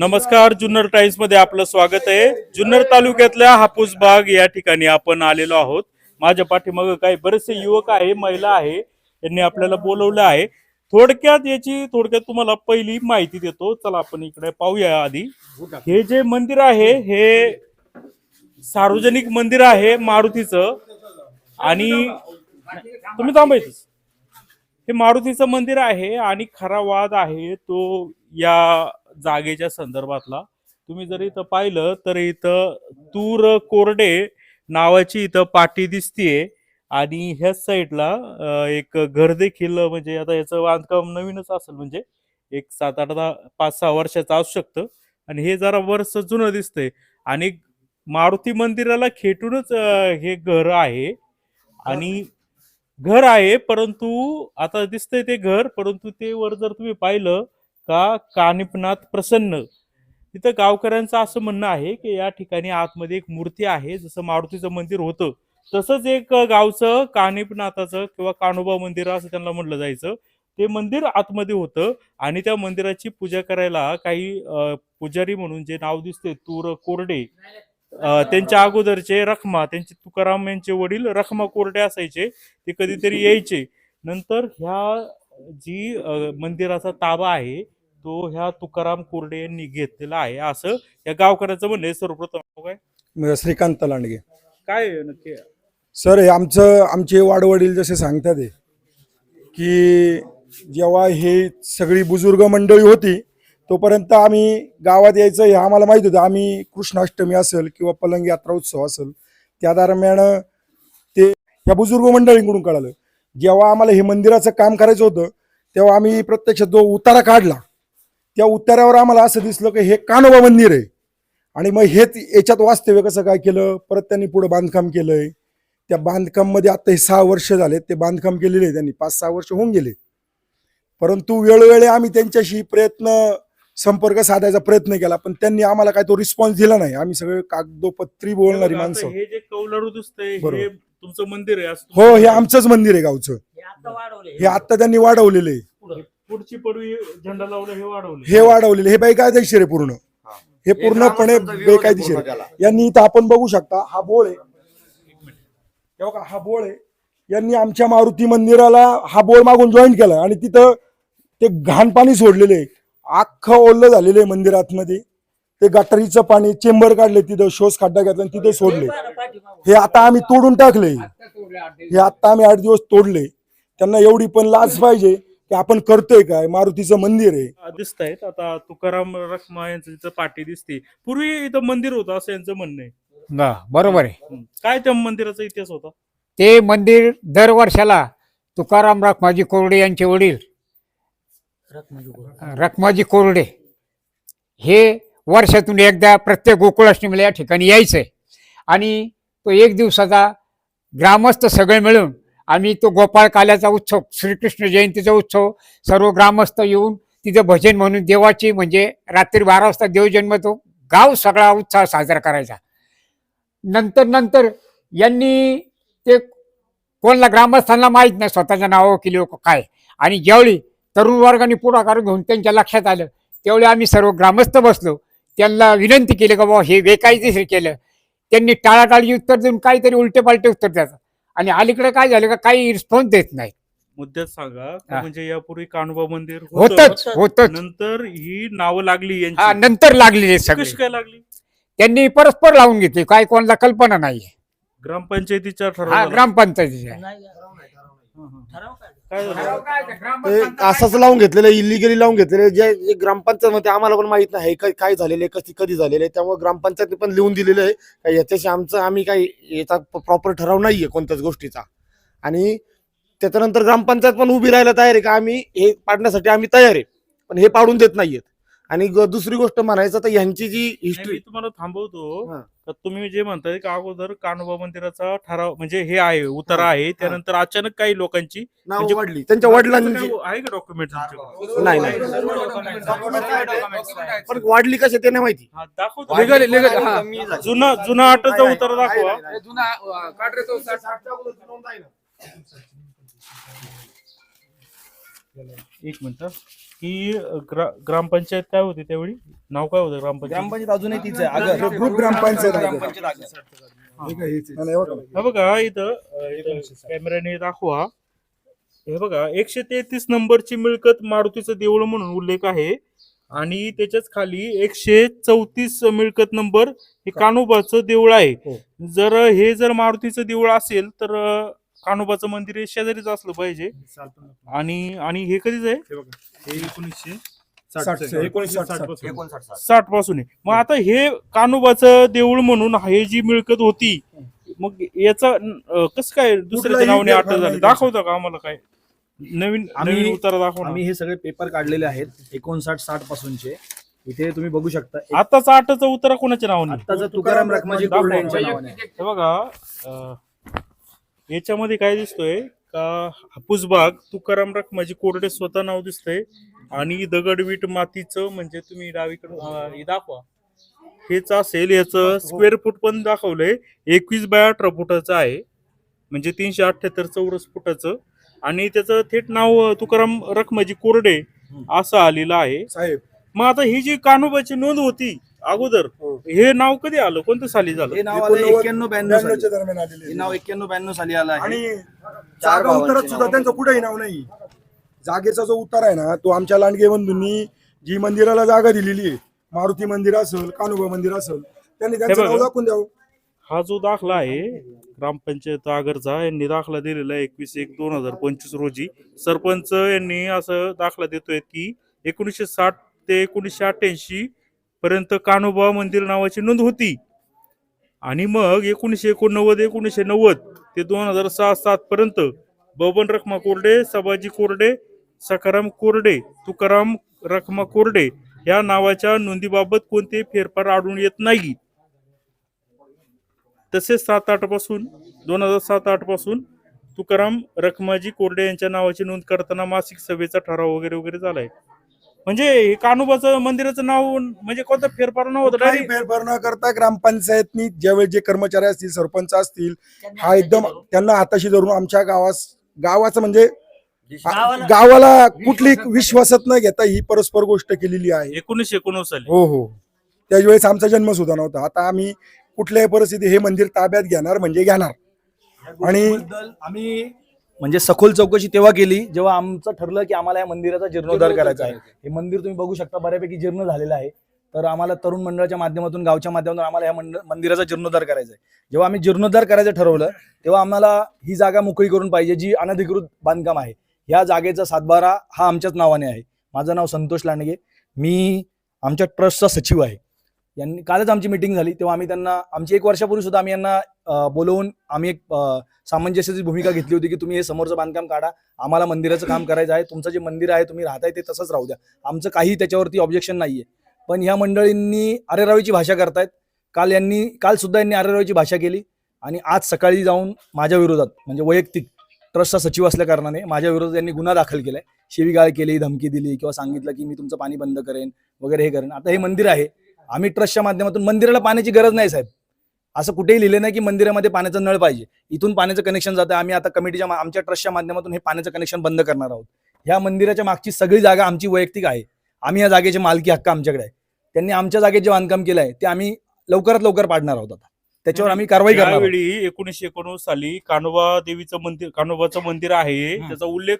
नमस्कार जुन्नर टाइम्समध्ये आपलं स्वागत आहे. जुन्नर तालुक्यातल्या हापूस बाग या ठिकाणी आपण आलेलो आहोत. माझ्या पाठीमागं काही बरेचसे युवक आहे महिला आहे यांनी आपल्याला बोलवलं आहे. थोडक्यात याची थोडक्यात तुम्हाला पहिली माहिती देतो. चला आपण इकडे पाहूया आधी. हे जे मंदिर आहे हे सार्वजनिक मंदिर आहे मारुतीचं. आणि तुम्ही थांबायचं हे मारुतीचं मंदिर आहे आणि खरा वाद आहे तो या जागेच्या संदर्भातला. तुम्ही जर इथं पाहिलं तर इथं तूर कोरडे नावाची इथं पाटी दिसतीये. आणि ह्याच साईडला एक घर देखील म्हणजे आता याचं बांधकाम नवीनच असेल म्हणजे एक सात आठ दहा पाच सहा वर्षाचं असू शकतं. आणि हे जरा वर्ष जुनं दिसतंय. आणि मारुती मंदिराला खेटूनच हे घर आहे. आणि घर आहे परंतु आता दिसतंय ते घर परंतु ते वर जर तुम्ही पाहिलं का कानिपनाथ प्रसन्न? तिथं गावकऱ्यांचं असं म्हणणं आहे की या ठिकाणी आतमध्ये एक मूर्ती आहे जसं मारुतीचं मंदिर होतं तसंच एक गावचं कानिपनाथाचं किंवा कानोबा मंदिर असं त्यांना म्हटलं जायचं. ते मंदिर आतमध्ये होतं आणि त्या मंदिराची पूजा करायला काही पुजारी म्हणून जे नाव दिसते तूर कोरडे त्यांच्या अगोदरचे रखमा त्यांचे तुकाराम यांचे वडील रखमा कोरडे असायचे ते कधीतरी यायचे. नंतर ह्या जी मंदिराचा ताबा आहे तो ह्या तुकाराम कोरडे यांनी घेतलेला आहे. असं या गावकऱ्याचं म्हणणं आहे. सर्वप्रथम काय? म- श्रीकांत लांडगे. काय आहे नक्की? सर हे आमचं आमचे वाडवडील जसे सांगतात हे, की जेव्हा हे सगळी बुजुर्ग मंडळी होती तोपर्यंत आम्ही गावात यायचं हे आम्हाला माहीत होतं. आम्ही कृष्णाष्टमी असेल किंवा पलंग यात्रा उत्सव असेल त्या दरम्यान ते या बुजुर्ग मंडळींकडून कळालं. जेव्हा आम्हाला हे मंदिराचं काम करायचं होतं तेव्हा आम्ही प्रत्यक्ष जो उतारा काढला. त्या उतार्यावर आम्हाला असं दिसलं की हे कानोबा मंदिर आहे. आणि मग हेच याच्यात वास्तव्य कसं काय केलं? परत त्यांनी पुढे बांधकाम केलंय. त्या बांधकाममध्ये आता हे सहा वर्ष झाले ते बांधकाम केलेले आहे त्यांनी. पाच सहा वर्ष होऊन गेले. परंतु वेळोवेळी आम्ही त्यांच्याशी प्रयत्न संपर्क साधायचा प्रयत्न केला पण त्यांनी आम्हाला काय तो रिस्पॉन्स दिला नाही. आम्ही सगळे कागदोपत्री बोलणारी माणसं. हे जे कौलारू दिसतंय हे. तुमचं मंदिर आहे असं हो हे आमचंच मंदिर आहे गावचं. हे आता त्यांनी वाढवलेलं आहे. पुढची पडवी झेंडा लावलं हे वाढवलं. हे वाढवलेलं हे बेकायदेशीर आहे पूर्ण. हे. पूर्णपणे बेकायदेशीर आहे. यांनी इथं आपण बघू शकता हा बोळ आहे. हे बघा हा बोळ आहे. यांनी आमच्या मारुती मंदिराला हा बोळ मागून जॉईन केला आणि तिथं ते घाण पाणी सोडलेले आहे. अख्खं ओल्लं झालेलं आहे मंदिर आतमध्ये ते गटारीचं पाणी चेंबर काढले तिथं शोष खड्डा घेतला आणि तिथे सोडले. हे आता आम्ही तोडून टाकले. हे आता आम्ही आठ दिवस तोडले. त्यांना एवढी पण लाज पाहिजे. की आपण करतोय काय? मारुतीचं मंदिर आहे. दिसत आहेत आता तुकाराम रखमा यांचं तिथं पाठी दिसते पूर्वी इथं मंदिर होतं असं यांचं म्हणणं आहे. गा बरोबर आहे. हं. काय त्या मंदिराचा इतिहास होता? ते मंदिर दर वर्षाला तुकाराम रखमाजी कोरडे यांचे वडील रखमाजी कोरडे हे वर्षातून एकदा प्रत्येक गोकुळाष्टमीला या ठिकाणी यायचंय आणि तो एक दिवसाचा ग्रामस्थ सगळे मिळून आम्ही तो गोपाळ काल्याचा उत्सव श्रीकृष्ण जयंतीचा उत्सव सर्व ग्रामस्थ येऊन तिथं भजन म्हणून देवाची म्हणजे रात्री बारा वाजता देव जन्मतो गाव सगळा उत्साह साजरा करायचा. नंतर नंतर यांनी ते कोणला ग्रामस्थांना माहीत नाही स्वतःच्या नावावर केली लोक काय. आणि ज्यावेळी तरुण वर्गाने पुढाकार घेऊन त्यांच्या लक्षात आलं त्यावेळी आम्ही सर्व ग्रामस्थ बसलो. त्यांना विनंती केली का बाबा हे बेकायदेशीर केलं. त्यांनी टाळाटाळी उत्तर देऊन काहीतरी उलटे पालटे उत्तर द्यायचं. आणि अलीकडे काय झालं का काही रिस्पॉन्स देत नाही. मुद्द्यात सांगा का हा. म्हणजे यापूर्वी कान्होबा मंदिर होतं. होतच होतच. नंतर ही नावं लागली हा यांची नंतर लागलेले सगळे कशी काय लागली? त्यांनी परस्पर लावून घेतले काय कोणाला कल्पना नाही ग्रामपंचायतीच्या हा ठराव ग्रामपंचायतीच्या? ते असंच लावून घेतलेलं इलिगली लावून घेतलेले जे जे ग्रामपंचायत मध्ये आम्हाला पण माहीत नाही काय काय झालेलं आहे कधी कधी झालेलं आहे त्यामुळे ग्रामपंचायतने पण लिहून दिलेलं आहे. का याच्याशी आमचं आम्ही काही याचा प्रॉपर ठराव नाहीये कोणत्याच गोष्टीचा. आणि त्याच्यानंतर ग्रामपंचायत पण उभी राहायला तयार आहे का? आम्ही हे पाडण्यासाठी आम्ही तयार आहे पण हे पाडून देत नाहीयेत. आणि दुसरी गोष्ट म्हणायचं तर ह्यांची जी हिस्ट्री तुम्हाला थांबवतो. हा. तर तुम्ही जे म्हणताय की अगोदर कान्होबा मंदिराचा ठराव म्हणजे हे आहे उतारा आहे. त्यानंतर अचानक काही लोकांची नाव म्हणजे- वाढली. त्यांच्या वडिलांची आहे का डॉक्युमेंट नाही नाही. पण वाढली कशी ते नाही माहिती. दाखवतो. जुना जुना आटाचा उतारा दाखवा. एक मिनिट ही ग्रा- ग्रामपंचायत काय होती त्यावेळी नाव काय होतं ग्रामपंचायत ग्रामपंचायत अजूनही तीच आहे ग्रुप ग्रामपंचायत आहे. ग्रामपंचायत आगर. हे. नाही, हे बघा. हे बघा इथं अं, इथं कॅमेऱ्याने दाखवा हे बघा एकशे तेहतीस नंबरची मिळकत मारुतीचं देऊळ म्हणून उल्लेख आहे आणि त्याच्याच खाली एकशे चौतीस मिळकत नंबर हे कानोबाचं देऊळ आहे हो. जर हे जर मारुतीचं देऊळ असेल तर अं, कान्होबाचं मंदिर हे शेजारीच असलं पाहिजे. आणि आणि हे कधीच आहे? हे एकोणीसशे साठपासून. आहे. मग आता हे कान्होबाचं देऊळ म्हणून हे जी मिळकत होती मग याचा कसं काय दुसऱ्याच्या नावाने अटक झाली? दाखवता का आम्हाला काय? नवीन आम्ही- नवीन उतारा दाखव आम्ही हे सगळे पेपर काढलेले आहेत एकोणसाठ साठ पासूनचे. इथे तुम्ही बघू शकता. आताचा आठचा उतारा कोणाच्या नावाने? आत्ताचा तुकाराम रखमाजी यांच्या नावाने. हे बघा याच्यामध्ये काय दिसतोय? का हापूस बाग तुकाराम रखमाजी कोरडे स्वतः नाव दिसतंय. आणि दगडवीट मातीचं म्हणजे तुम्ही डावीकडून दाखवा. हेच असेल याचं स्क्वेअर फूट पण दाखवलंय. एकवीस बाय अठरा फुटाचं आहे. म्हणजे तीनशे अठ्याहत्तर चौरस फुटाचं. आणि त्याचं थेट नाव तुकाराम रखमाजी कोरडे असं आलेलं आहे. साहेब. मग आता ही जी कानोबाची नोंद होती अगोदर हो. हे नाव कधी आलं? कोणत्या साली झालं? हे नाव आलं एक्क्याण्णव ब्याण्णव साली. ब्याण्णवच्या दरम्यान आलेले हे नाव एक्क्याण्णव ब्याण्णव साली आलं आहे. आणि चार जागा उतारात भावांचे सुद्धा नाव. त्यांचं कुठेही नाव नाही. जागेचा जो उतार आहे ना तो आमच्या लांडगे बंधूंनी जी मंदिराला जागा दिलेली आहे मारुती मंदिर असेल कानुबा मंदिर असेल त्यांनी त्यांचं बघा. नाव दाखवून द्यावं. हा जो दाखला आहे ग्रामपंचायत आगरचा यांनी दाखला दिलेला आहे एकवीस एक दोन हजार पंचवीस रोजी. सरपंच यांनी असं दाखला देतोय की एकोणीसशे साठ ते एकोणीसशे अठ्ठ्याऐंशी पर्यंत कान्होबा मंदिर नावाची नोंद होती. आणि मग एकोणीसशे एकोणनव्वद एकोणीसशे नव्वद ते दोन हजार सहा सात पर्यंत बबन रखमा कोरडे सबाजी कोरडे सखाराम कोरडे तुकाराम रखमा कोरडे या नावाच्या नोंदीबाबत कोणतेही फेरफार आढळून येत नाही. तसेच सात आठपासून दोन हजार सात आठपासून तुकाराम रखमाजी कोरडे यांच्या नावाची नोंद करताना मासिक सभेचा ठराव वगैरे वगैरे झालाय. म्हणजे कान्होबाचं मंदिराचं नाव म्हणजे कोणता फेरफार नव्हता काही डायरेक्ट फेरफार न करता ग्रामपंचायतनी ज्यावेळेस जे कर्मचारी असतील सरपंच असतील हा एकदम त्यांना हाताशी धरून आमच्या गावास गावाचं म्हणजे गावाला कुठली विश्वासात न घेता ही परस्पर गोष्ट केलेली आहे. एकोणीसशे एकोणवीस साली. हो हो. त्यावेळेस आमचा जन्म सुद्धा नव्हता. आता आम्ही कुठल्याही परिस्थिती हे मंदिर ताब्यात घेणार म्हणजे घेणार. आणि आम्ही म्हणजे सखोल चौकशी तेव्हा केली जेव्हा आमचं ठरलं की आम्हाला या मंदिराचा जीर्णोद्धार करायचा आहे. हे मंदिर तुम्ही बघू शकता बऱ्यापैकी जीर्ण झालेलं आहे. तर आम्हाला तरुण मंडळाच्या माध्यमातून गावच्या माध्यमातून आम्हाला या मंदिराचा जीर्णोद्धार करायचा आहे. जेव्हा आम्ही जीर्णोद्धार करायचं ठरवलं तेव्हा आम्हाला ही जागा मोकळी करून पाहिजे जी अनधिकृत बांधकाम आहे. ह्या जागेचा सातबारा हा आमच्याच नावाने आहे. माझं नाव संतोष लांडगे. मी आमच्या ट्रस्टचा सचिव आहे. यांनी कालच आमची मिटिंग झाली. तेव्हा आम्ही त्यांना आमची एक वर्षापूर्वी सुद्धा आम्ही यांना बोलवून आम्ही एक सामंजस्याची भूमिका घेतली होती की तुम्ही हे समोरचं बांधकाम काढा. आम्हाला मंदिराचं काम करायचं आहे. तुमचं जे मंदिर आहे तुम्ही राहताय ते तसंच राहू द्या. आमचं काही त्याच्यावरती ऑब्जेक्शन नाहीये. पण ह्या मंडळींनी अरेरावीची भाषा करतायत. काल यांनी काल सुद्धा यांनी अरेरावीची भाषा केली. आणि आज सकाळी जाऊन माझ्या विरोधात म्हणजे वैयक्तिक ट्रस्टचा सचिव असल्या कारणाने माझ्या विरोधात यांनी गुन्हा दाखल केलाय. शिवीगाळ केली धमकी दिली किंवा सांगितलं की मी तुमचं पाणी बंद करेन वगैरे हे करेन. आता हे मंदिर आहे. आम्ही ट्रस्टच्या माध्यमातून मंदिराला पाण्याची गरज नाही साहेब. असं कुठेही लिहिलं नाही की मंदिरामध्ये पाण्याचं नळ पाहिजे. इथून पाण्याचं कनेक्शन जातं. आम्ही आता कमिटीच्या आमच्या ट्रस्टच्या माध्यमातून हे पाण्याचं कनेक्शन बंद करणार आहोत. ह्या मंदिराच्या मागची सगळी जागा आमची वैयक्तिक आहे. आम्ही या जागेचे मालकी हक्क आमच्याकडे आहे. त्यांनी आमच्या जागेत जे बांधकाम केलं आहे ते आम्ही लवकरात लवकर पाडणार आहोत आता. त्याच्यावर आम्ही कारवाई करणार एकोणीसशे एकोणवीस साली कान्होबा देवीचं मंदिर कान्होबाचं मंदिर आहे. त्याचा उल्लेख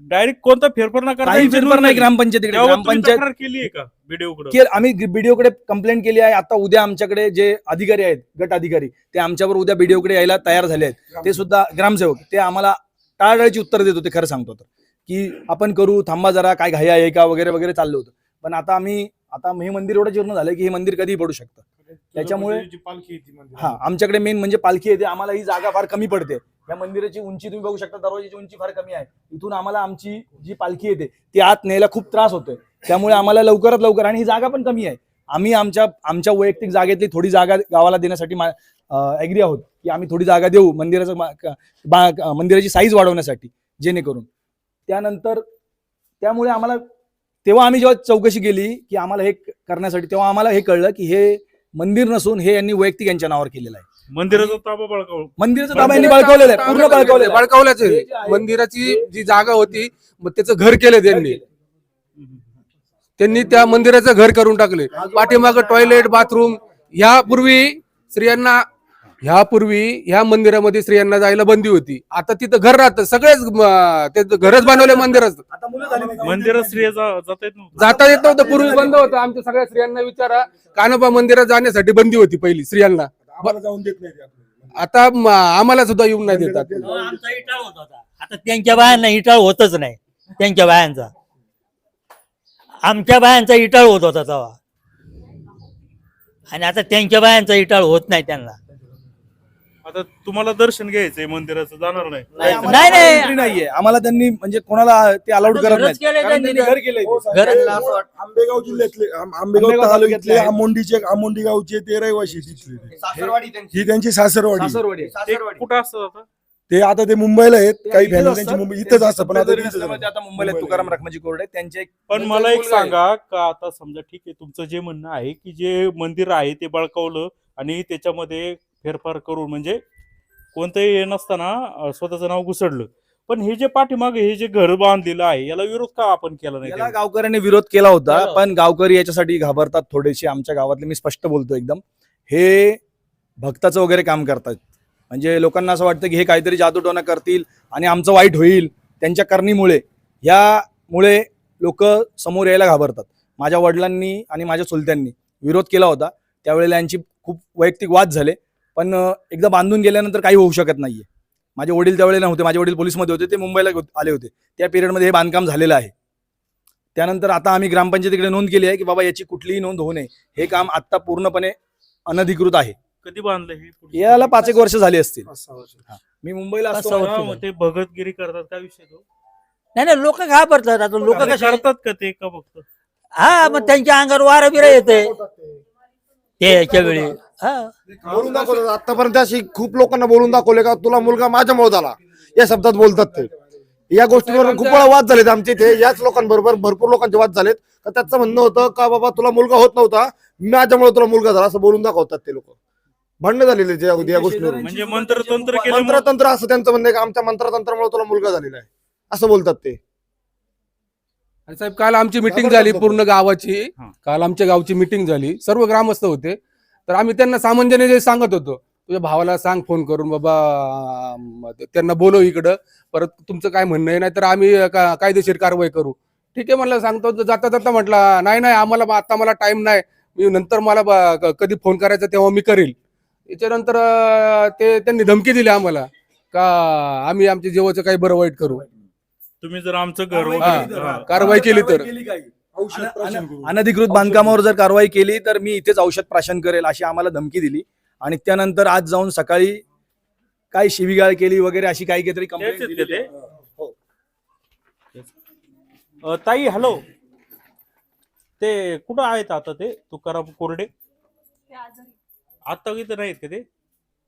डायरेक्ट कोणता फेरफार न करता काही फेरफार नाही. ग्रामपंचायतीकडे त्यावर तुम्ही ग्रामपंचायत तक्रार केली आहे का? व्हिडिओकडे? की आम्ही बीडीओकडे कंप्लेंट केली आहे. आता उद्या आमच्याकडे जे अधिकारी आहेत गट अधिकारी ते आमच्यावर उद्या बीडीओकडे यायला तयार झाले आहेत. ते सुद्धा ग्रामसेवक ते आम्हाला टाळाटाळीची उत्तर देत होते खरं सांगतो तर. की आपण करू थांबा जरा काय घाई आहे का वगैरे वगैरे चाललं होतं. पण आता आम्ही आता हे मंदिर एवढं जीर्ण झालं की हे मंदिर कधीही पडू शकतं. त्याच्यामुळे- जी पालखी येते मंदिरात. हा आमच्याकडे मेन म्हणजे पालखी येते आम्हाला ही जागा फार कमी पडते. या मंदिराची उंची तुम्ही बघू शकता दरवाजाची उंची फार कमी आहे. इथून आम्हाला आमची जी पालखी येते ती आत न्यायला खूप त्रास होतोय. त्यामुळे आम्हाला लवकरात लवकर आणि ही जागा पण कमी आहे. आम्ही आमच्या आमच्या वैयक्तिक जागेतली थोडी जागा गावाला देण्यासाठी ऍग्री आहोत की आम्ही थोडी जागा देऊ मंदिराचं मंदिराची साईज वाढवण्यासाठी जेणेकरून. त्यानंतर त्यामुळे आम्हाला तेव्हा आम्ही जेव्हा चौकशी केली की आम्हाला हे करण्यासाठी तेव्हा आम्हाला हे कळलं की हे मंदिर नसून हे यांनी वैयक्तिक यांच्या नावावर केलेलं आहे. मंदिराचा ताबा बळकावून मंदिराचा ताबा यांनी बळकावलेला आहे पूर्ण बळकावलेला आहे. बळकावल्याच मंदिराची जी जागा होती मग त्याचं घर केलं त्यांनी. त्यांनी त्या मंदिराचं घर करून टाकले. पाठीमागं टॉयलेट बाथरूम ह्यापूर्वी स्त्रियांना ह्यापूर्वी ह्या मंदिरामध्ये स्त्रियांना जायला बंदी होती. आता तिथं घर राहतं सगळेच म, ते घरच बनवले मंदिराचं. आता मुलं झाली नाही का? मंदिरात स्त्रिया जा- जाता येत नव्हतं. जाता येत नव्हतं पूर्वी बंद होतं. आमच्या सगळ्या स्त्रियांना विचारा कानोबा मंदिरात जाण्यासाठी बंदी होती पहिली स्त्रियांना. आम्हाला जाऊन देत नाही ते आपल्याला. आता म, आम्हाला सुद्धा येऊन नाही देतात हो, आमचा इटाळ होत होता. आता त्यांच्या बायांना इटाळ होतच नाही. त्यांच्या बायांचा. आमच्या बायांचा इटाळ होत होता तेव्हा. आणि आता त्यांच्या बायांचा इटाळ होत नाही त्यांना. आता तुम्हाला दर्शन घ्यायचंय मंदिराचं जाणार नाही. नाही, नाहीये. आम्हाला त्यांनी म्हणजे कोणाला ते अलाउड करत घरच नाही केलंय त्यांनी. घर केलंय. हो, ते. आंबेगाव जिल्ह्यातले आम- आंबेगाव आंबेगाव तालुक्यातले तालुक्यातले आमोंडीचे आमोंडी गावचे ते रहिवाशी तिथले ते. ही त्यांची सासरवाडी. सासरवाडी ते कुठं असतात आता? ते आता ते मुंबईला आहेत. काही इथेच फॅमिली असतात. त्यांची मुंबई इथंच असतं पण आता ते आता मुंबईला आहेत. तुकाराम रखमाजी कोरडे त्यांचे एक- पण त्यांचा मला एक मुलगा आहे. सांगा का आता समजा ठीक आहे तुमचं जे म्हणणं आहे की जे मंदिर आहे ते बळकावलं आणि त्याच्यामध्ये फेरफार करून म्हणजे कोणतंही हे नसताना स्वतःचं नाव घुसडलं. पण हे जे पाठीमागे हे जे घर बांधलेलं आहे याला विरोध का आपण केला नाही याला? गावकऱ्यांनी विरोध केला होता. पण गावकरी याच्यासाठी घाबरतात थोडेसे आमच्या गावातले मी स्पष्ट बोलतो एकदम. हे भक्ताचं वगैरे काम करतात. म्हणजे लोकांना असं वाटतं की हे काहीतरी जादूटोना करतील आणि आमचं वाईट होईल त्यांच्या करणीमुळे. यामुळे लोक समोर यायला घाबरतात. माझ्या वडिलांनी आणि माझ्या चुलत्यांनी विरोध केला होता. त्यावेळेला यांची खूप वैयक्तिक वाद झाले. पण एकदा बांधून गेल्यानंतर काही होऊ शकत नाहीये. माझे वडील त्यावेळेला नव्हते. माझे वडील पोलीसमध्ये होते. ते मुंबईला आले होते. त्या पिरियडमध्ये हे बांधकाम झालेलं आहे. त्यानंतर आता आम्ही ग्रामपंचायतीकडे नोंद केली आहे की बाबा याची कुठलीही नोंद होऊ नये. हे काम आता पूर्णपणे अनधिकृत आहे. कधी बांधलं हे? याला पाच एक वर्ष झाली असतील. हा. मी मुंबईला पाच असतो हा, मग. ते भगतगिरी करतात. काय विषय तो? नाही नाही लोक घाबरतात. आता लोक अरे करतात का ते का फक्त हा मग त्यांच्या अंगावर वारा बिरा येते ते याच्या वेळी. बोलून दाखवतात आतापर्यंत अशी खूप लोकांना बोलून दाखवले का तुला मुलगा माझ्यामुळे झाला. या शब्दात बोलतात ते. या गोष्टीवर खूप वेळा वाद झालेत आमचे इथे. याच लोकांबरोबर भरपूर लोकांचे वाद झालेत. का त्याचं म्हणणं होतं का बाबा तुला मुलगा होत नव्हता माझ्यामुळे तुला मुलगा झाला असं बोलून दाखवतात ते लोक. भांडणं झालेले या गोष्टीवर. म्हणजे मंत्रतंत्र केलं मंत्रतंत्र असं त्यांचं म्हणणं आहे का आमच्या मंत्रतंत्रामुळे तुला मुलगा झालेला आहे. असं बोलतात ते. आणि साहेब काल आमची मिटिंग झाली पूर्ण गावाची. काल आमच्या गावची मिटिंग झाली. सर्व ग्रामस्थ होते. तर आम्ही त्यांना सामंजस्य जे सांगत होतो तुझ्या भावाला सांग फोन करून बाबा त्यांना बोलव इकडं परत तुमचं काय म्हणणं आहे? नाही तर आम्ही का- कायदेशीर कारवाई करू. ठीक आहे म्हणलं सांगतो जाता जाता म्हटलं नाही नाही आम्हाला आता मला टाइम नाही. मी नंतर मला कधी फोन करायचा तेव्हा मी करेल. त्याच्यानंतर ते त्यांनी धमकी दिली आम्हाला का आम्ही आमच्या जीवाचं काही बरं वाईट करू. तुम्ही जर आमचं घर कारवाई केली तर- हा. अनधिकृत बांधकामावर जर कारवाई केली तर मी इथेच औषध प्राशन करेल अशी आम्हाला धमकी दिली. आणि त्यानंतर आज जाऊन सकाळी काय शिवीगाळ केली वगैरे अशी काही काहीतरी कंप्लेंट का दिली. ते? अ, ताई हॅलो. ते कुठं आहेत आता ते? तुकाराम कोरडे? ते आजारी. आता इथं नाहीत का ते?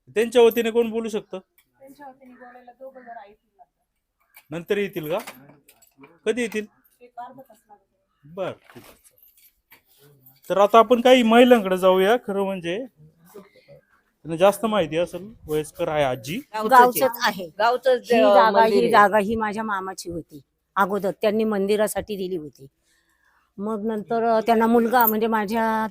त्यांच्या वतीने कोण बोलू शकतं? त्यांच्या वतीने बोलायला दोघं जण ऐकतील लागतात. नंतर येतील का? कधी येतील? बर. ठीक आहे. तर आता आपण काही महिलांकडे जाऊया. खरं म्हणजे त्यांना जास्त माहिती असेल वयस्कर आहे आजी. गावचंच आहे. गावचं ही जागा ही जागा ही माझ्या मामाची होती. अगोदर त्यांनी मंदिरासाठी दिली होती. मग नंतर अं, त्यांना मुलगा म्हणजे माझ्या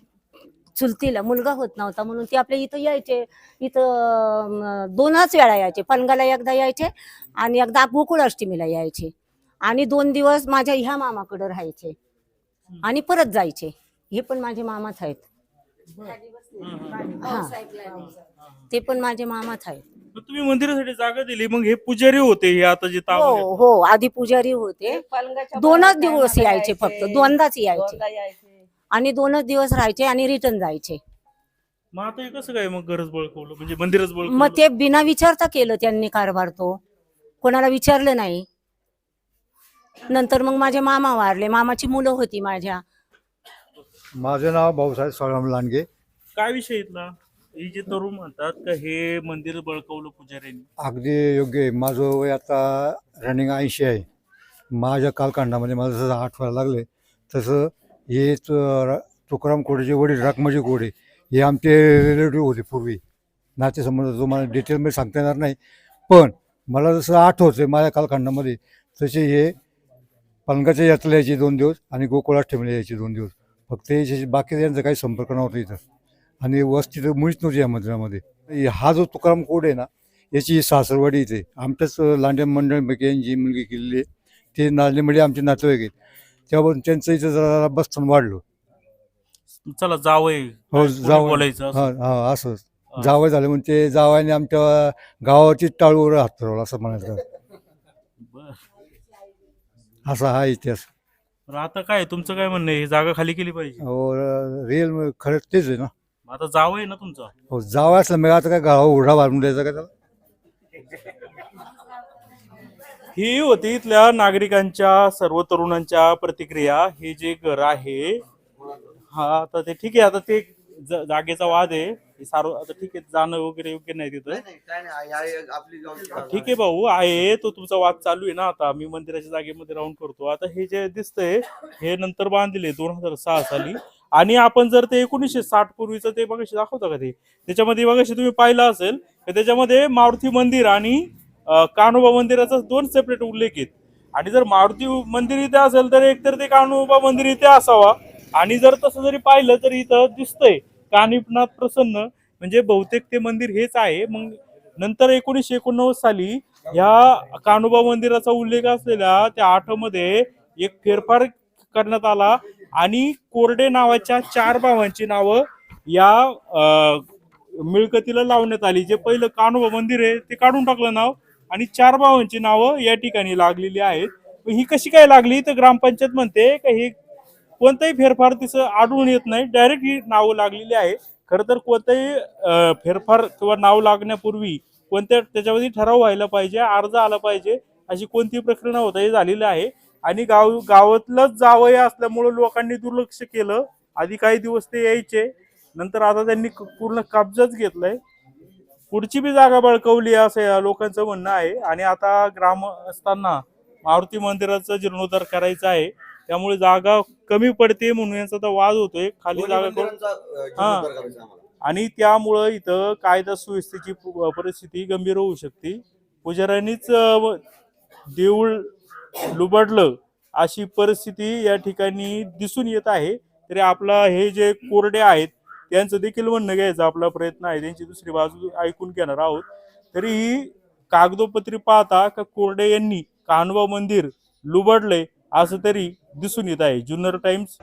चुलतीला मुलगा होत नव्हता म्हणून ते आपल्या इथं यायचे. इथं अं, दोनच वेळा यायचे. पनगाला एकदा यायचे आणि एकदा गोकुळ अष्टमीला यायचे. आणि दोन दिवस माझ्या ह्या मामाकडे राहायचे. आणि परत जायचे. हे पण माझे मामाच आहेत. हा. ते पण माझे मामाच आहेत. मग तुम्ही मंदिरासाठी जागा दिली मग हे पुजारी होते हे आता जे हो हो आधी पुजारी होते. दोनच दिवस यायचे फक्त दोनदाच यायचे. आणि दोनच दिवस राहायचे आणि रिटर्न जायचे. मग आता हे कसं काय मग गरज बळकवलं? म्हणजे मंदिरच बळकवलं? मग ते बिना विचारता केलं त्यांनी कारभार तो. कोणाला विचारलं नाही. नंतर मग माझे मामा वारले. मामाची मुलं होती माझ्या. माझं नाव भाऊसाहेब सळम लांडगे. काय विषय इथला? ही जे तरुण म्हणतात का हे मंदिर बळकवलं पुजाऱ्यांनी. अगदी योग्य आहे. माझं वय आता रनिंग ऐंशी आहे. माझ्या कालखंडामध्ये मला जसं आठवायला लागले तसं हे तु- र- तुकाराम कोडेचे वडील रखमाजी कोडे हे आमचे रिलेटिव्ह होते पूर्वी. नातेसंबंध जो मला डिटेलमध्ये सांगता येणार नाही. पण मला जसं आठवतं आहे माझ्या कालखंडामध्ये तसे हे पलंगाच्या यात्रेला यायची दोन दिवस आणि गोकुळाष्टमीला यायची दोन दिवस. फक्त याच्याशी बाकी यांचा काही संपर्क नव्हता इथं. आणि वस्ती तर मुळीच नव्हती या मंदिरामध्ये. हा जो तुकाराम कोड आहे ना याची सासरवाडी इथे. आमच्याच लांड्या मंडळपैकी यांची मुलगी केलेली आहे. ते नांदेमध्ये आमचे नातेवाईक आहेत. त्यावरून त्यांचं इथं जरा बसताना वाढलो. चला जावय हो जावं. हा हा असंच जावं झालं म्हणजे ते जावयाने आमच्या गावाची टाळूवर हात फिरवला असं म्हणायचं. असा हा इतिहास. तर आता काय तुमचं काय म्हणणं आहे? ही जागा खाली केली पाहिजे. हो रिअल खरंच तेच आहे ना. आता जावय ना तुमचा? हो जावं असलं मग आता काय गावा उघडा बांधून द्यायचा का त्याला? ही होती इथल्या नागरिकांच्या सर्व तरुणांच्या प्रतिक्रिया. हे जे घर आहे हा आता ते ठीक आहे. आता ते ज- जागेचा वाद आहे. हे सार्व आता ठीक आहे जाणं वगैरे योग्य नाही तिथं. ठीक आहे भाऊ आहे तो तुमचा वाद चालू आहे ना आता. मी मंदिराच्या जागेमध्ये राहून करतो. आता हे जे दिसतंय हे नंतर बांधले दोन हजार सहा साली. आणि आपण जर ते एकोणीसशे साठ पूर्वीचं ते बघाशी दाखवता का ते? त्याच्यामध्ये बघाशी तुम्ही पाहिलं असेल तर त्याच्यामध्ये मारुती मंदिर आणि अं, कान्होबा मंदिराचा दोन सेपरेट उल्लेख आहेत. आणि जर मारुती मंदिर इथे असेल तर एकतर ते कान्होबा मंदिर इथे असावा. आणि जर तसं जरी पाहिलं तर इथं दिसतंय. कानिपनाथ प्रसन्न म्हणजे बहुतेक ते मंदिर हेच आहे. मग नंतर एकोणीसशे एकोणनव्वद साली ह्या कानोबा मंदिराचा उल्लेख असलेल्या त्या आठमध्ये एक फेरफार करण्यात आला आणि कोरडे नावाच्या चार भावांची नावं या मिळकतीला लावण्यात आली. जे पहिलं कानोबा मंदिर आहे ते काढून टाकलं नाव आणि चार भावांची नावं या ठिकाणी लागलेली आहेत. ही कशी काय लागली? तर ग्रामपंचायत म्हणते का हे कोणताही फेरफार तिचं आढळून येत नाही. डायरेक्ट ही नावं लागलेली आहे. खरं तर कोणताही फेरफार किंवा नाव लागण्यापूर्वी कोणत्या त्याच्यामध्ये ठराव व्हायला पाहिजे अर्ज आला पाहिजे अशी कोणती प्रक्रिया होता हे झालेलं आहे. आणि गाव गावातलंच जावं असल्यामुळं लोकांनी दुर्लक्ष केलं. आधी काही दिवस ते यायचे. नंतर आता त्यांनी क- पूर्ण कब्जाच घेतलाय. पुढची बी जागा बळकवली असं या लोकांचं म्हणणं आहे. आणि आता ग्रामस्थांना मारुती मंदिराचा जीर्णोद्धार करायचा आहे. त्यामुळे जागा कमी पडते म्हणून यांचा आता वाद होतोय. खाली जागा करून हा. आणि त्यामुळं इथं कायदा सुव्यवस्थेची परिस्थिती गंभीर होऊ शकते. पुजाऱ्यांनीच देऊळ लुबाडलं अशी परिस्थिती या ठिकाणी दिसून येत आहे. तरी आपला हे जे कोरडे आहेत त्यांचं देखील म्हणणं घ्यायचा आपला प्रयत्न आहे. त्यांची दुसरी बाजू ऐकून घेणार आहोत. तरी ही कागदोपत्री पाहता का कोरडे यांनी कान्होबा मंदिर लुबडले असं तरी दिसून येत आहे. जुन्नर टाइम्स.